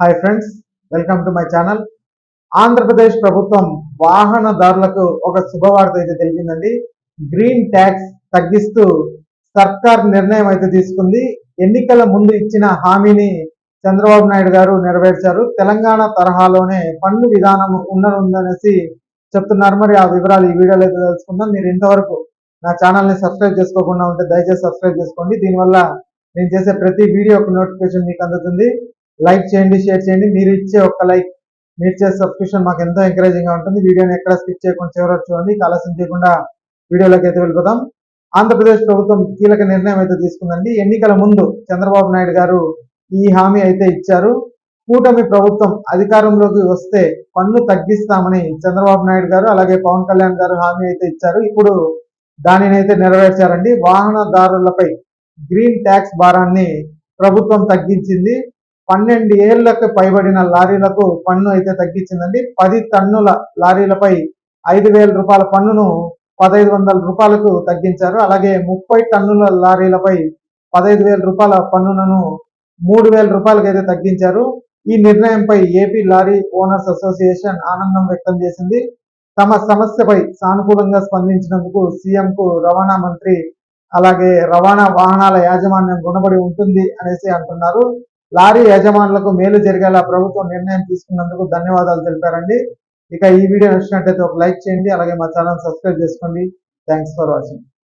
Hi friends welcome to my channel Andhra Pradesh ప్రభుత్వం వాహనదారులకు ఒక శుభవార్త అయితే తెలిపిందండి. గ్రీన్ ట్యాక్స్ తగ్గిస్తూ సర్కార్ నిర్ణయం అయితే తీసుకుంది. ఎన్నికల ముందు ఇచ్చిన హామీని చంద్రబాబు నాయుడు గారు నెరవేర్చారు. తెలంగాణ తరహాలోనే పన్ను విధానం ఉండనుందనేసి చెప్తున్నారు. మరి ఆ వివరాలు ఈ వీడియోలో అయితే తెలుసుకుందాం. మీరు ఇంతవరకు నా ఛానల్ని సబ్స్క్రైబ్ చేసుకోకుండా ఉంటే దయచేసి సబ్స్క్రైబ్ చేసుకోండి. దీనివల్ల నేను చేసే ప్రతి వీడియో నోటిఫికేషన్ మీకు అందుతుంది. లైక్ చేయండి షేర్ చేయండి. మీరు ఇచ్చే ఒక్క లైక్ మీరు చేసే సబ్స్క్రిప్షన్ మాకు ఎంతో ఎంకరేజింగ్గా ఉంటుంది. వీడియోని ఎక్కడ స్కిప్ చేయకుండా చివరి చూడండి. ఆలస్యం చేయకుండా వీడియోలోకి అయితే వెళ్ళిపోదాం. ఆంధ్రప్రదేశ్ ప్రభుత్వం కీలక నిర్ణయం అయితే తీసుకుందండి. ఎన్నికల ముందు చంద్రబాబు నాయుడు గారు ఈ హామీ అయితే ఇచ్చారు. కూటమి ప్రభుత్వం అధికారంలోకి వస్తే పన్ను తగ్గిస్తామని చంద్రబాబు నాయుడు గారు అలాగే పవన్ కళ్యాణ్ గారు హామీ అయితే ఇచ్చారు. ఇప్పుడు దానిని అయితే నెరవేర్చారండి. వాహనదారులపై గ్రీన్ ట్యాక్స్ భారాన్ని ప్రభుత్వం తగ్గించింది. పన్నెండు ఏళ్ళకు పైబడిన లారీలకు పన్ను అయితే తగ్గించిందండి. పది టన్నుల లారీలపై ఐదు వేల రూపాయల పన్నును పదహైదు వందల రూపాయలకు తగ్గించారు. అలాగే ముప్పై టన్నుల లారీలపై పదహైదు వేల రూపాయల పన్నులను మూడు వేల రూపాయలకి అయితే తగ్గించారు. ఈ నిర్ణయంపై ఏపీ లారీ ఓనర్స్ అసోసియేషన్ ఆనందం వ్యక్తం చేసింది. తమ సమస్యపై సానుకూలంగా స్పందించినందుకు సీఎం కు రవాణా మంత్రి అలాగే రవాణా వాహనాల యాజమాన్యం గుణపడి ఉంటుంది అనేసి అంటున్నారు. లారీ యజమానులకు మేలు జరిగేలా ప్రభుత్వం నిర్ణయం తీసుకున్నందుకు ధన్యవాదాలు తెలిపారండి. ఇక ఈ వీడియో నచ్చినట్లయితే ఒక లైక్ చేయండి అలాగే మా ఛానల్ సబ్స్క్రైబ్ చేసుకోండి. Thanks for watching.